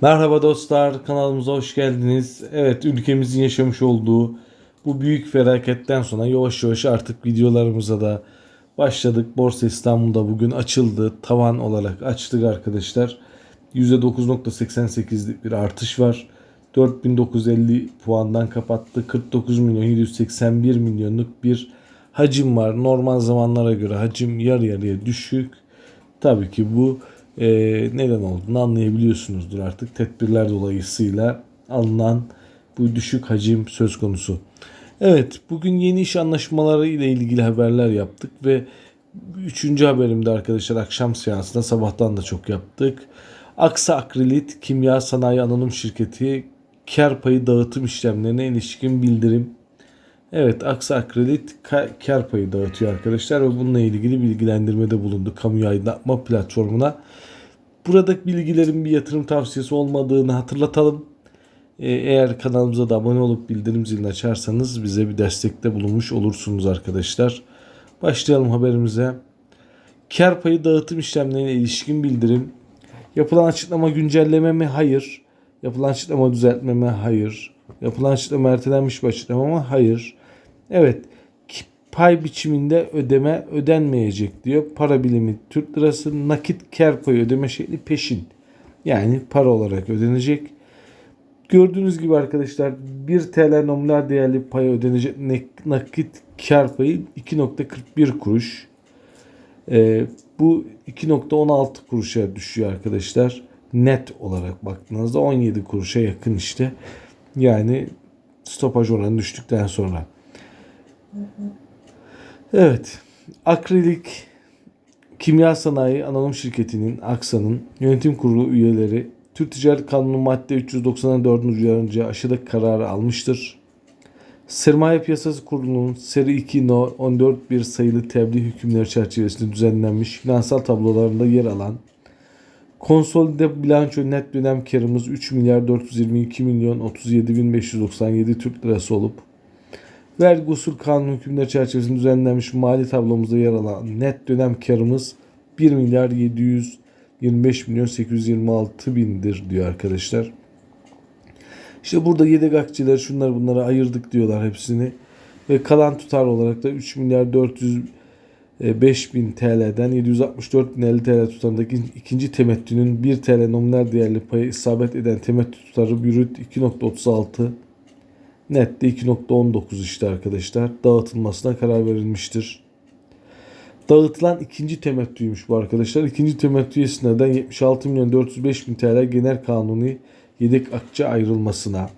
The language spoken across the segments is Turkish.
Merhaba dostlar, kanalımıza hoş geldiniz. Evet, ülkemizin yaşamış olduğu bu büyük felaketten sonra yavaş yavaş artık videolarımıza da başladık. Borsa İstanbul'da bugün açıldı. Tavan olarak açtık arkadaşlar. %9.88'lik bir artış var. 4950 puandan kapattı. 49 milyon 781 milyonluk bir hacim var. Normal zamanlara göre hacim yarı yarıya düşük. Tabii ki bu e, neden olduğunu anlayabiliyorsunuzdur artık. Tedbirler dolayısıyla alınan bu düşük hacim söz konusu. Evet bugün yeni iş anlaşmaları ile ilgili haberler yaptık ve üçüncü haberimde arkadaşlar akşam seansında sabahtan da çok yaptık. Aksa Akrilit Kimya Sanayi Anonim Şirketi kar payı dağıtım işlemlerine ilişkin bildirim Evet Aksa Akredit ka- kar payı dağıtıyor arkadaşlar ve bununla ilgili bilgilendirmede bulundu kamuya aydınlatma platformuna. Buradaki bilgilerin bir yatırım tavsiyesi olmadığını hatırlatalım. Ee, Eğer kanalımıza da abone olup bildirim zilini açarsanız bize bir destekte bulunmuş olursunuz arkadaşlar. Başlayalım haberimize. Kar payı dağıtım işlemlerine ilişkin bildirim. Yapılan açıklama güncelleme mi? Hayır. Yapılan açıklama düzeltme mi? Hayır. Yapılan açıklama ertelenmiş bir açıklama mı? Hayır. Evet. Pay biçiminde ödeme ödenmeyecek diyor. Para bilimi Türk lirası nakit kar payı ödeme şekli peşin. Yani para olarak ödenecek. Gördüğünüz gibi arkadaşlar 1 TL nominal değerli paya ödenecek ne- nakit kar payı 2.41 kuruş. Ee, bu 2.16 kuruşa düşüyor arkadaşlar. Net olarak baktığınızda 17 kuruşa yakın işte. Yani stopaj oranı düştükten sonra. Evet. Akrilik Kimya Sanayi Anonim Şirketi'nin Aksa'nın yönetim kurulu üyeleri Türk Ticaret Kanunu madde 394 uyarınca aşıda kararı almıştır. Sermaye Piyasası Kurulu'nun seri 2 no 141 sayılı tebliğ hükümleri çerçevesinde düzenlenmiş finansal tablolarında yer alan konsolide bilanço net dönem karımız 3 milyar 422 milyon 37 bin 597 Türk lirası olup vergi usul kanunu hükümleri çerçevesinde düzenlenmiş mali tablomuzda yer alan net dönem karımız 1 milyar 725 milyon 826 bindir diyor arkadaşlar. İşte burada yedek akçeler şunlar bunları ayırdık diyorlar hepsini. Ve kalan tutar olarak da 3 milyar 405 bin TL'den 764 bin 50 TL tutarındaki ikinci temettünün 1 TL nominal değerli payı isabet eden temettü tutarı bürüt 2.36 nette 2.19 işte arkadaşlar dağıtılmasına karar verilmiştir. Dağıtılan ikinci temettüymüş bu arkadaşlar. İkinci temettü esnaden 76 milyon 405 bin TL genel kanuni yedek akçe ayrılmasına,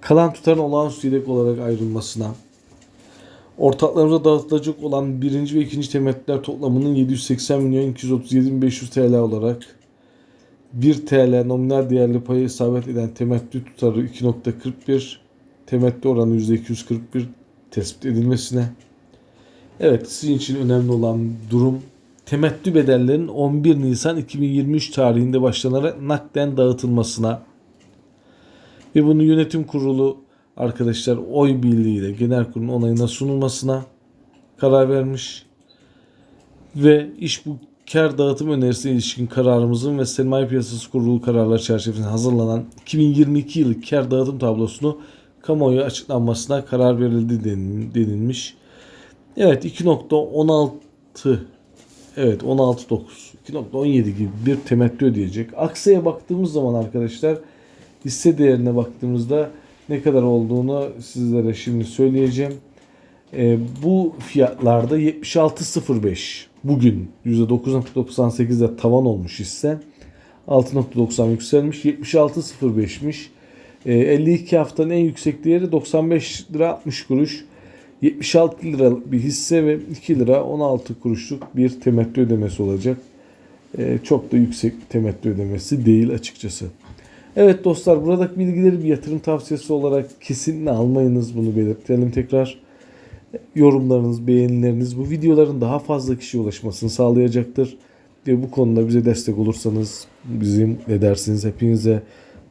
kalan tutarın olağanüstü yedek olarak ayrılmasına, ortaklarımıza dağıtılacak olan birinci ve ikinci temettüler toplamının 780 milyon 237 bin 500 TL olarak 1 TL nominal değerli payı isabet eden temettü tutarı 2.41, temettü oranı %241 tespit edilmesine. Evet sizin için önemli olan durum temettü bedellerinin 11 Nisan 2023 tarihinde başlanarak nakden dağıtılmasına ve bunu yönetim kurulu arkadaşlar oy birliğiyle genel kurulun onayına sunulmasına karar vermiş ve iş bu kar dağıtım önerisine ilişkin kararımızın ve sermaye piyasası kurulu kararları çerçevesinde hazırlanan 2022 yılı kar dağıtım tablosunu kamuoyu açıklanmasına karar verildi denilmiş. Evet 2.16 Evet 16.9 2.17 gibi bir temettü ödeyecek. Aksa'ya baktığımız zaman arkadaşlar hisse değerine baktığımızda ne kadar olduğunu sizlere şimdi söyleyeceğim. Ee, bu fiyatlarda 76.05 bugün %9.98'de tavan olmuş hisse. 6.90 yükselmiş. 76.05'miş. Ee, 52 haftanın en yüksek değeri 95 lira 60 kuruş. 76 lira bir hisse ve 2 lira 16 kuruşluk bir temettü ödemesi olacak. Ee, çok da yüksek temettü ödemesi değil açıkçası. Evet dostlar buradaki bilgileri bir yatırım tavsiyesi olarak kesinlikle almayınız bunu belirtelim tekrar. Yorumlarınız, beğenileriniz bu videoların daha fazla kişiye ulaşmasını sağlayacaktır. Ve bu konuda bize destek olursanız bizim ne dersiniz hepinize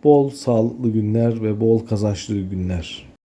bol sağlıklı günler ve bol kazançlı günler.